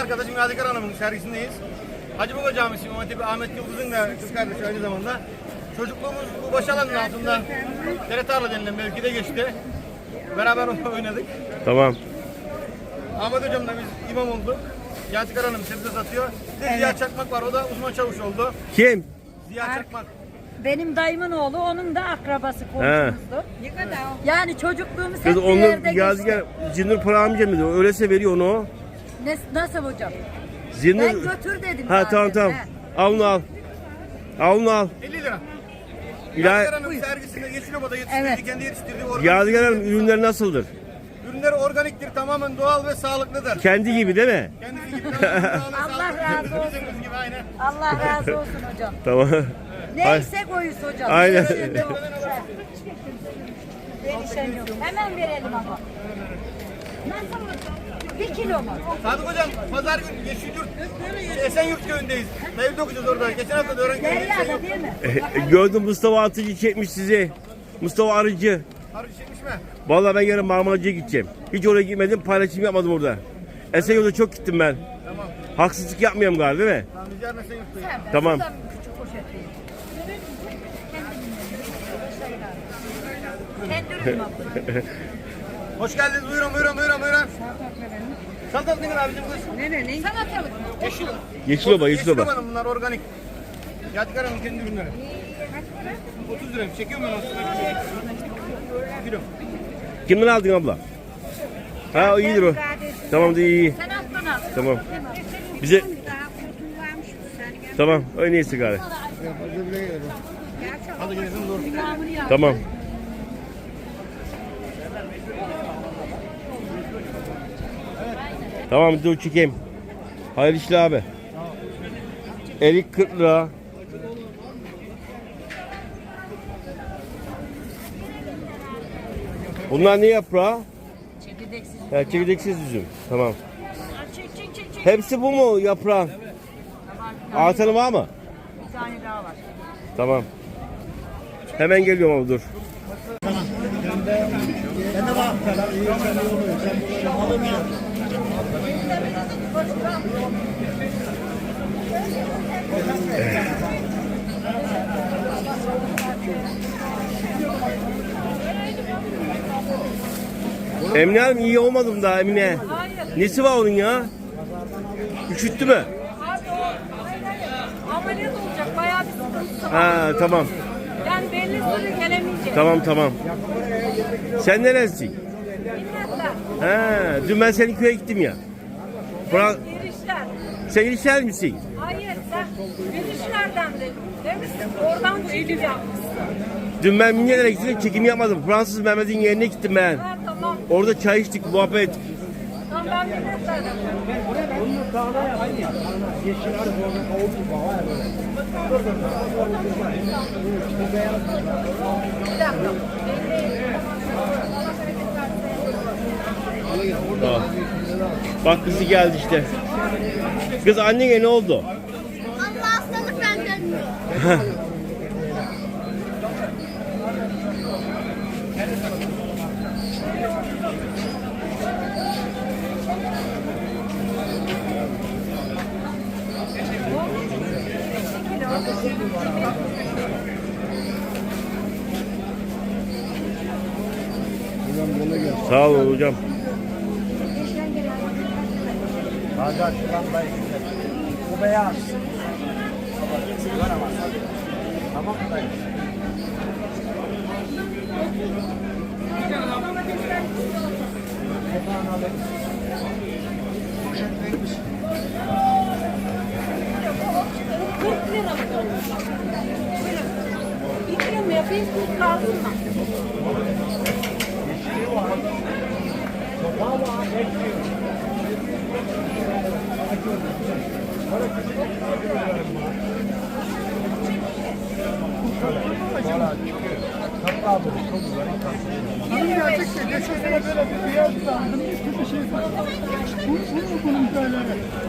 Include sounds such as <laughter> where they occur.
arkadaşım Yadigar Hanım'ın sergisindeyiz. Hacı Baba Camisi İmam Hatibi Ahmet Yıldız'ın da kız kardeşi aynı zamanda. Çocukluğumuz bu Başalan'ın altında Dere Tarla denilen mevkide geçti. Beraber oynadık. Tamam. Ahmet Hocam'la biz imam olduk. Yadigar Hanım sebze satıyor. Bir de Ziya Çakmak var o da uzman çavuş oldu. Kim? Ziya Ar- Çakmak. Benim dayımın oğlu, onun da akrabası komşumuzdu. Ne kadar? Yani çocukluğumuz hep Kız bir onu yerde Yadigar geçti. Zinnur para amca mıydı? Öyleyse veriyor onu o. Ne, nasıl hocam? Zinnur... Ben götür dedim Ha zaten, tamam tamam. he. Al onu al. Al onu al. 50 lira. İlahi... Yadigar Hanım sergisinde Yeşiloba'da yetiştirdiği, Evet. kendi yetiştirdiği organik Yadigar Hanım ürünler nasıldır? ürünleri organiktir, tamamen doğal ve sağlıklıdır. Kendi gibi değil mi? Kendisi gibi tamamen doğal ve <laughs> Allah sağlıklıdır. razı olsun. Bizim gibi aynen. Allah razı olsun hocam. Tamam. Neyse koyuz hocam. Aynen. Hemen verelim ama. Nasıl hocam? Bir kilo mu? Sadık Hocam, pazar günü Yeşilyurt, Esenyurt köyündeyiz. Mevlüt okuyacağız orada. Geçen hafta da öğrenci Derya'da değil mi? Gördüm Mustafa Atıcı çekmiş sizi. Mustafa Arıcı. Harbi çekmiş mi? Vallahi ben yarın Marmaracı'ya gideceğim. Hiç oraya gitmedim, paylaşım yapmadım orada. Esenyurt'a çok gittim ben. Tamam. Haksızlık yapmıyorum galiba değil mi? Tamam, biz yarın Esenyurt'tayız. Tamam. Şuradan küçük poşet. <laughs> Hoş geldiniz. Buyurun, buyurun, buyurun, buyurun. Salatalık nedir abicim kız? Nereli? Salatalık. Yeşil. Yeşiloba, Yeşiloba. Yeşiloba'nın bunlar organik. Yadigar Hanım kendi ürünleri. 30 lira. Çekiyorum ben aslında. Kilo. Kimden aldın abla? Ha o iyidir o. Tamam da iyi. Sen alttan al. Tamam. Bize Tamam. O neyse gari. Hadi gidelim doğru. Tamam. Tamam dur çekeyim. Hayırlı işler abi. Erik 40 lira. Bunlar ne yaprağı? Çekirdeksiz. Ya çekirdeksiz üzüm. Tamam. Çek çek çek çek. Hepsi bu mu yaprağın? Artanı var mı? Bir tane daha var. Tamam. Hemen geliyorum abi dur. Emine Hanım iyi olmadım daha Emine. Hayır. Nesi var onun ya? Üşüttü mü? Abi o hayır, hayır. ameliyat olacak. Bayağı bir sıkıntısı var. Ha tamam. Yani belli süre gelemeyecek. Tamam tamam. Sen neresin? Minnetler. Ha, dün ben senin köye gittim ya. Bura, Girişler. sen ilişer misin? Hayır sen girişlerden de demişsin. Oradan çekim yapmışsın. Dün ben Minyelere gittim çekim yapmadım. Fransız Mehmet'in yerine gittim ben. Ha tamam. Orada çay içtik, muhabbet ettik. Tamam ben minnetlerden. Bir dakika. Tamam. Bak kızı geldi işte. Kız annene ne oldu? Allah hastalık benden? Sağ ol hocam. Bacak şuranda Bu beyaz. Tamam mı dayı? Poşet neymiş? 40 lira mı? Böyle 2 lira mı yapayım? 40 lazım mı? Yeşili var. Sopa var. Bekliyorum. Hanım gelecek de geçen sene böyle bir yer sandım. Hiçbir şey sanmadım. Bu, bu mu bunun böyle?